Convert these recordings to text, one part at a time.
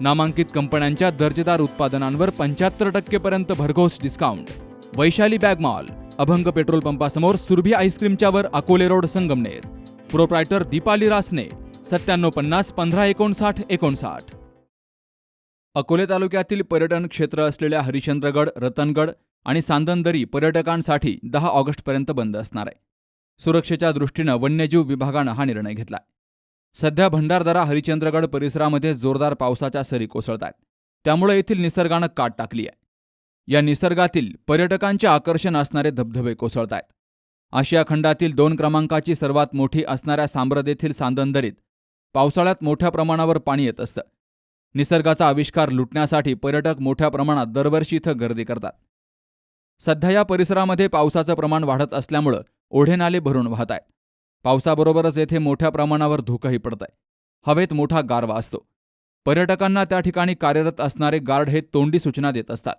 नामांकित कंपन्यांच्या दर्जेदार उत्पादनांवर पंच्याहत्तर टक्केपर्यंत भरघोस discount Vaishali bag mall Abhang petrol पंपासमोर Surabhi आईस्क्रीमच्यावर अकोले रोड संगमनेर. प्रोप्रायटर दीपाली रासने सत्त्याण्णव पन्नास पंधरा एकोणसाठ एकोणसाठ. अकोले तालुक्यातील पर्यटन क्षेत्र असलेल्या हरिश्चंद्रगड रतनगड आणि सांदनदरी पर्यटकांसाठी दहा ऑगस्टपर्यंत बंद असणार आहे. सुरक्षेच्या दृष्टीनं वन्यजीव विभागानं हा निर्णय घेतलाय. सध्या भंडारदरा हरिचंद्रगड परिसरामध्ये जोरदार पावसाच्या सरी कोसळत आहेत त्यामुळे येथील निसर्गानं काट टाकली आहे. या निसर्गातील पर्यटकांचे आकर्षण असणारे धबधबे कोसळत आहेत आशिया खंडातील दोन क्रमांकाची सर्वात मोठी असणाऱ्या सांब्रद येथील सांदनदरीत पावसाळ्यात मोठ्या प्रमाणावर पाणी येत असतं. निसर्गाचा आविष्कार लुटण्यासाठी पर्यटक मोठ्या प्रमाणात दरवर्षी इथं गर्दी करतात. सध्या या परिसरामध्ये पावसाचं प्रमाण वाढत असल्यामुळं ओढे नाले भरून वाहत आहेत पावसाबरोबरच येथे मोठ्या प्रमाणावर धुकंही पडत आहे हवेत मोठा गारवा असतो. पर्यटकांना त्या ठिकाणी कार्यरत असणारे गार्ड हे तोंडी सूचना देत असतात.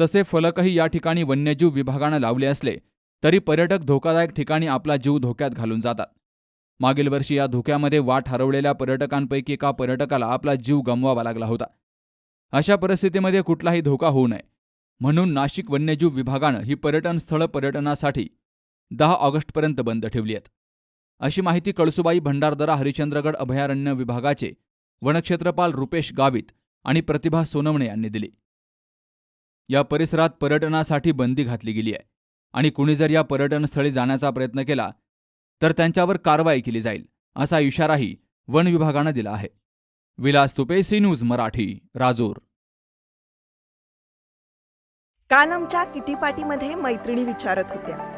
तसे फलकही या ठिकाणी वन्यजीव विभागानं लावले असले तरी पर्यटक धोकादायक ठिकाणी आपला जीव धोक्यात घालून जातात. मागील वर्षी या धोक्यामध्ये वाट हरवलेल्या पर्यटकांपैकी एका पर्यटकाला आपला जीव गमवावा लागला होता. अशा परिस्थितीमध्ये कुठलाही धोका होऊ नये. म्हणून नाशिक वन्यजीव विभागानं ही पर्यटन स्थळं पर्यटनासाठी दहा ऑगस्टपर्यंत बंद ठेवली आहेत. अशी माहिती कळसुबाई भंडारदरा हरिश्चंद्रगड अभयारण्य विभागाचे वनक्षेत्रपाल रुपेश गावित आणि प्रतिभा सोनवणे यांनी दिली. या परिसरात पर्यटनासाठी बंदी घातली गेली आहे आणि कुणी जर या पर्यटनस्थळी जाण्याचा प्रयत्न केला तर त्यांच्यावर कारवाई केली जाईल असा इशाराही वन विभागानं दिला आहे. Vilas Tupe C news Marathi Rajur. काल आमच्या मैत्रिणी विचारत होत्या.